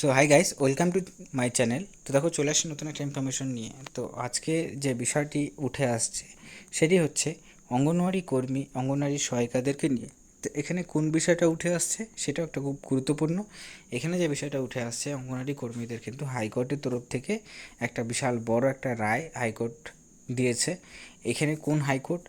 So hi guys welcome to my channel তো দেখো, চলে আসছি নতুন একটা ইনফরমেশন নিয়ে। তো আজকে যে বিষয়টি উঠে আসছে, সেটি হচ্ছে অঙ্গনওয়াড়ি কর্মী, অঙ্গনওয়াড়ি সহায়িকাদেরকে নিয়ে। তো এখানে কোন বিষয়টা উঠে আসছে, সেটাও একটা খুব গুরুত্বপূর্ণ। এখানে যে বিষয়টা উঠে আসছে, অঙ্গনওয়াড়ি কর্মীদের কিন্তু হাইকোর্টের তরফ থেকে একটা বিশাল বড় একটা রায় হাইকোর্ট দিয়েছে। এখানে কোন হাইকোর্ট,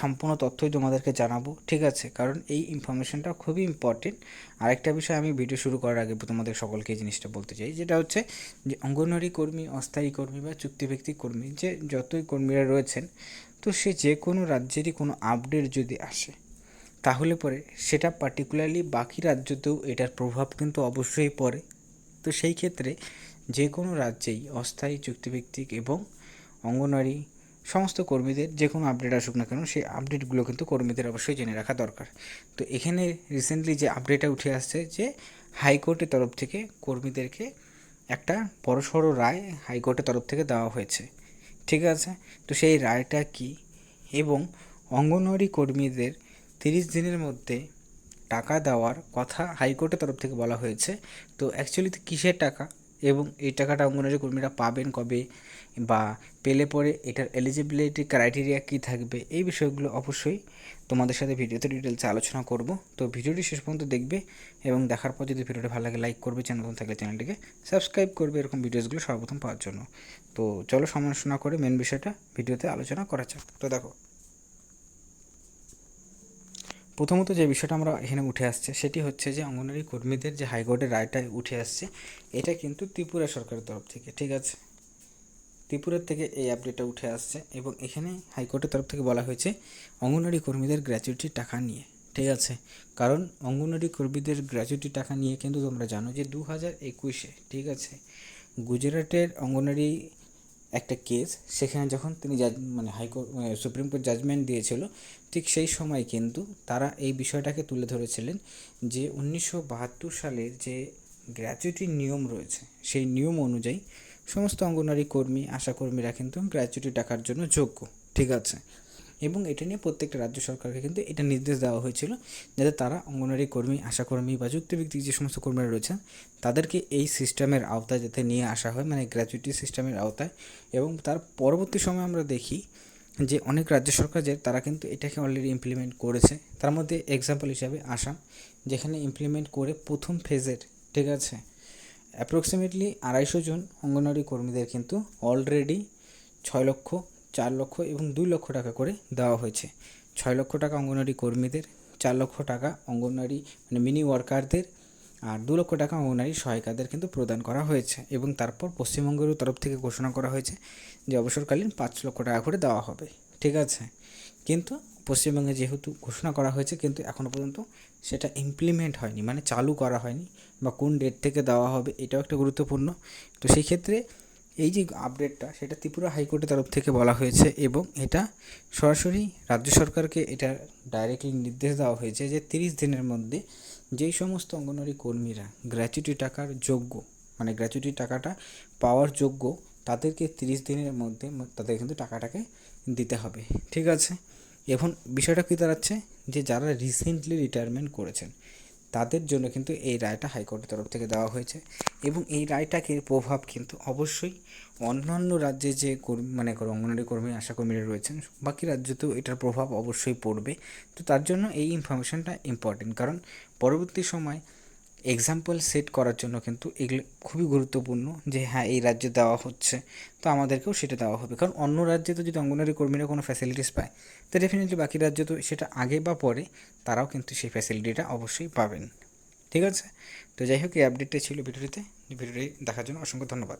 সম্পূর্ণ তথ্যই তোমাদেরকে জানাব, ঠিক আছে? কারণ এই ইনফরমেশনটা খুবই ইম্পর্টেন্ট আরেকটা বিষয়, আমি ভিডিও শুরু করার আগে তোমাদের সকলকে এই জিনিসটা বলতে চাই, যেটা হচ্ছে যে অঙ্গনওয়াড়ি কর্মী, অস্থায়ী কর্মী বা চুক্তিভিত্তিক কর্মী, যে যতই কর্মীরা রয়েছেন, তো সে যে কোনো রাজ্যেরই কোনো আপডেট যদি আসে, তাহলে পরে সেটা পার্টিকুলারলি বাকি রাজ্যতেও এটার প্রভাব কিন্তু অবশ্যই পড়ে। তো সেই ক্ষেত্রে যে কোনো রাজ্যেই অস্থায়ী চুক্তিভিত্তিক এবং অঙ্গনওয়াড়ি সমস্ত কর্মীদের যে কোনো আপডেট আসুক না কেন, সেই আপডেটগুলো কিন্তু কর্মীদের অবশ্যই জেনে রাখা দরকার। তো এখানে রিসেন্টলি যে আপডেটটা উঠে আসছে যে হাইকোর্টের তরফ থেকে কর্মীদেরকে একটা বড়সড় রায় হাইকোর্টের তরফ থেকে দেওয়া হয়েছে। ঠিক আছে? তো সেই রায়টা কি? এবং অঙ্গনওয়াড়ি কর্মীদের তিরিশ দিনের মধ্যে টাকা দেওয়ার কথা হাইকোর্টের তরফ থেকে বলা হয়েছে। তো অ্যাকচুয়ালি কিসের টাকা? এবং এই টাকাটা অঙ্গনওয়াড়ি কর্মীরা পাবেন কবে বা পেলে পরে এটার এলিজিবিলিটি ক্রাইটেরিয়া কী থাকবে, এই বিষয়গুলো অবশ্যই তোমাদের সাথে ভিডিওতে ডিটেলসে আলোচনা করব। তো ভিডিওটি শেষ পর্যন্ত দেখবে এবং দেখার পর যদি ভিডিওটা ভালো লাগে লাইক করবে, চ্যানেল থাকলে চ্যানেলটিকে সাবস্ক্রাইব করবে এরকম ভিডিওসগুলো সর্বপ্রথম পাওয়ার জন্য। তো চলো সমালোচনা করে মেন বিষয়টা ভিডিওতে আলোচনা করা যাক। তো দেখো প্রথমত যে বিষয়টা আমরা এখানে উঠে আসছে, সেটি হচ্ছে যে অঙ্গনওয়াড়ি কর্মীদের যে হাইকোর্টের রায়টা উঠে আসছে, এটা কিন্তু ত্রিপুরা সরকারের তরফ থেকে, ঠিক আছে? ত্রিপুরার থেকে এই আপডেটটা উঠে আসছে এবং এখানে হাইকোর্টের তরফ থেকে বলা হয়েছে, অঙ্গনওয়াড়ি কর্মীদের গ্র্যাচুইটির টাকা নিয়ে, ঠিক আছে? কারণ অঙ্গনওয়াড়ি কর্মীদের গ্র্যাচুইটি টাকা নিয়ে কিন্তু তোমরা জানো যে দু হাজার একুশে, ঠিক আছে, গুজরাটের অঙ্গনওয়াড়ি একটা কেস সেখানে যখন তিনি জাজ মানে হাইকোর্ট মানে সুপ্রিম কোর্ট জাজমেন্ট দিয়েছিল, ঠিক সেই সময় কিন্তু তারা এই বিষয়টাকে তুলে ধরেছিলেন যে উনিশশো বাহাত্তর সালের যে গ্র্যাচুইটির নিয়ম রয়েছে, সেই নিয়ম অনুযায়ী সমস্ত অঙ্গনারী কর্মী, আশাকর্মীরা কিন্তু গ্র্যাচুইটি টাকার জন্য যোগ্য, ঠিক আছে? এবং এটা নিয়ে প্রত্যেকটা রাজ্য সরকারকে কিন্তু এটা নির্দেশ দেওয়া হয়েছিল যাতে তারা অঙ্গনওয়াড়ি কর্মী, আশাকর্মী বা চুক্তিভিত্তিক যে সমস্ত কর্মীরা রয়েছেন, তাদেরকে এই সিস্টেমের আওতায় যাতে নিয়ে আসা হয় মানে গ্র্যাচুইটি সিস্টেমের আওতায়। এবং তার পরবর্তী সময় আমরা দেখি যে অনেক রাজ্য সরকার যে তারা কিন্তু এটাকে অলরেডি ইমপ্লিমেন্ট করেছে। তার মধ্যে এক্সাম্পল হিসাবে আসাম, যেখানে ইমপ্লিমেন্ট করে প্রথম ফেজের ঠিক আছে? অ্যাপ্রক্সিমেটলি আড়াইশো জন অঙ্গনওয়াড়ি কর্মীদের কিন্তু অলরেডি ছয় লক্ষ চার লক্ষ এবং দুই লক্ষ টাকা করে দেওয়া হয়েছে। ছয় লক্ষ টাকা অঙ্গনওয়াড়ি কর্মীদের, চার লক্ষ টাকা অঙ্গনওয়াড়ি মানে মিনি ওয়ার্কারদের আর দু লক্ষ টাকা অঙ্গনওয়াড়ি সহায়িকাদের কিন্তু প্রদান করা হয়েছে এবং তারপর পশ্চিমবঙ্গের তরফ থেকে ঘোষণা করা হয়েছে যে অবসরকালীন পাঁচ লক্ষ টাকা করে দেওয়া হবে। ঠিক আছে? কিন্তু পশ্চিমবঙ্গে যেহেতু ঘোষণা করা হয়েছে কিন্তু এখনও পর্যন্ত সেটা ইমপ্লিমেন্ট হয়নি মানে চালু করা হয়নি বা কোন ডেট থেকে দেওয়া হবে এটাও একটা গুরুত্বপূর্ণ। তো সেই ক্ষেত্রে এই যে আপডেটটা সেটা ত্রিপুরা হাইকোর্টের তরফ থেকে বলা হয়েছে এবং এটা সরাসরি রাজ্য সরকারকে এটা ডাইরেক্টলি নির্দেশ দেওয়া হয়েছে যে তিরিশ দিনের মধ্যে যেই সমস্ত অঙ্গনওয়াড়ি কর্মীরা গ্র্যাচুইটি টাকার যোগ্য মানে গ্র্যাচুইটি টাকাটা পাওয়ার যোগ্য, তাদেরকে তিরিশ দিনের মধ্যে তাদের কিন্তু টাকাটাকে দিতে হবে। ঠিক আছে? এখন বিষয়টা কী দাঁড়াচ্ছে? যে যারা রিসেন্টলি রিটায়ারমেন্ট করেছেন তাদের জন্য কিন্তু এই রায়টা হাইকোর্টের তরফ থেকে দেওয়া হয়েছে এবং এই রায়টাকে প্রভাব কিন্তু অবশ্যই অন্যান্য রাজ্যে যে কর্মী মানে অঙ্গনওয়াড়ি কর্মী, আশাকর্মীরা রয়েছেন, বাকি রাজ্যতেও এটার প্রভাব অবশ্যই পড়বে। তো তার জন্য এই ইনফরমেশানটা ইম্পর্টেন্ট কারণ পরবর্তী সময় এক্সাম্পল সেট করার জন্য কিন্তু এগুলো খুবই গুরুত্বপূর্ণ যে হ্যাঁ এই রাজ্যে দেওয়া হচ্ছে। তো আমাদেরকেও সেটা দেওয়া হবে। কারণ অন্য রাজ্যে তো যদি অঙ্গনারী কর্মীরা কোনো ফ্যাসিলিটিস পায়, তো ডেফিনেটলি বাকি রাজ্যে তো সেটা আগে বা পরে তারাও কিন্তু সেই ফ্যাসিলিটিটা অবশ্যই পাবেন। ঠিক আছে? তো যাই হোক, এই আপডেটটা ছিল ভিডিওটিতে। ভিডিওটি দেখার জন্য অসংখ্য ধন্যবাদ।